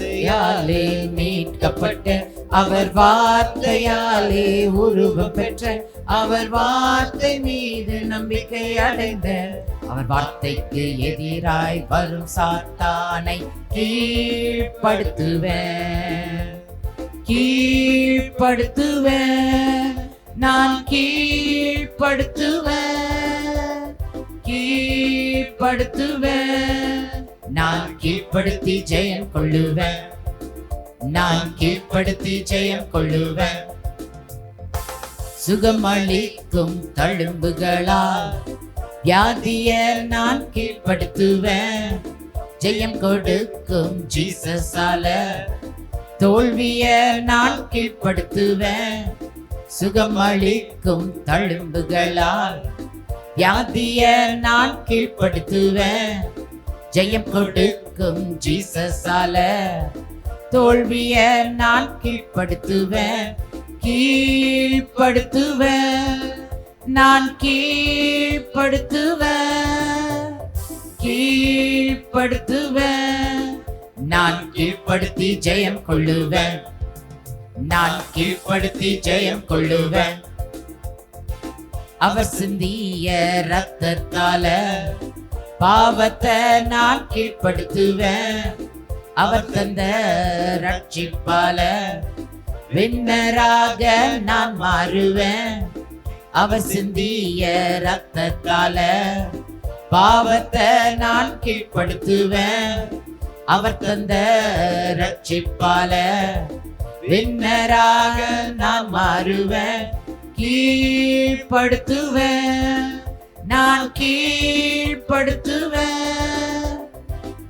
வார்த்தையாலே மீட்கப்பட்ட அவர் வார்த்தையாலே உருவம் பெற்ற அவர் வார்த்தை மீது நம்பிக்கை அடைந்த அவர் வார்த்தைக்கு எதிராய் வரும் சாத்தானை கீழ்ப்படுத்துவேன். கீழ்ப்படுத்துவேன். நான் கீழ்ப்படுத்துவேன். கீழ்ப்படுத்துவேன். நான் கீழ்ப்படுத்தி ஜெயம் கொள்ளுவேன். நான் கீழ்ப்படுத்தி ஜெயம் கொள்ளுவேன். சுகமளிக்கும் தழும்புகளால் வியாதிய நான் கீழ்ப்படுத்துவேன். ஜெயம் கொடுக்கும் ஜீசஸால தோல்விய நான் கீழ்ப்படுத்துவேன். சுகமளிக்கும் தழும்புகளால் வியாதிய நான் கீழ்ப்படுத்துவேன். ஜெயம் கொடுக்கும் ஜீசஸால. தோல்விய நான் கீழ்ப்படுத்துவேன் கீழ்ப்படுத்துவேன் நான் கீழ்ப்படுத்துவேன் கீழ்ப்படுத்துவேன் நான் கீழ்ப்படுத்தி ஜெயம் கொள்ளுவேன் நான் கீழ்ப்படுத்தி ஜெயம் கொள்ளுவேன். அவர் சிந்திய ரத்தத்தால பாவத்தை நான் கீழ்ப்படுத்துவேன். அவர் தந்த ரட்சிப்பால விண்ணராக நான் மாறுவேன். அவர் சிந்திய ரத்தத்தால பாவத்தை நான் கீழ்ப்படுத்துவேன். அவர் தந்த ரட்சிப்பால விண்ணராக நான் மாறுவேன். கீழ்ப்படுத்துவேன். நான் கீழ்ப்படுத்துவேன்.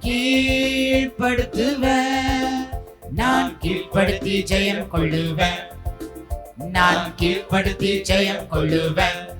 கீழ்ப்படுத்துவேன். நான் கீழ்ப்படுத்தி ஜெயம் கொள்ளுவேன். நான் கீழ்ப்படுத்தி ஜெயம் கொள்ளுவேன்.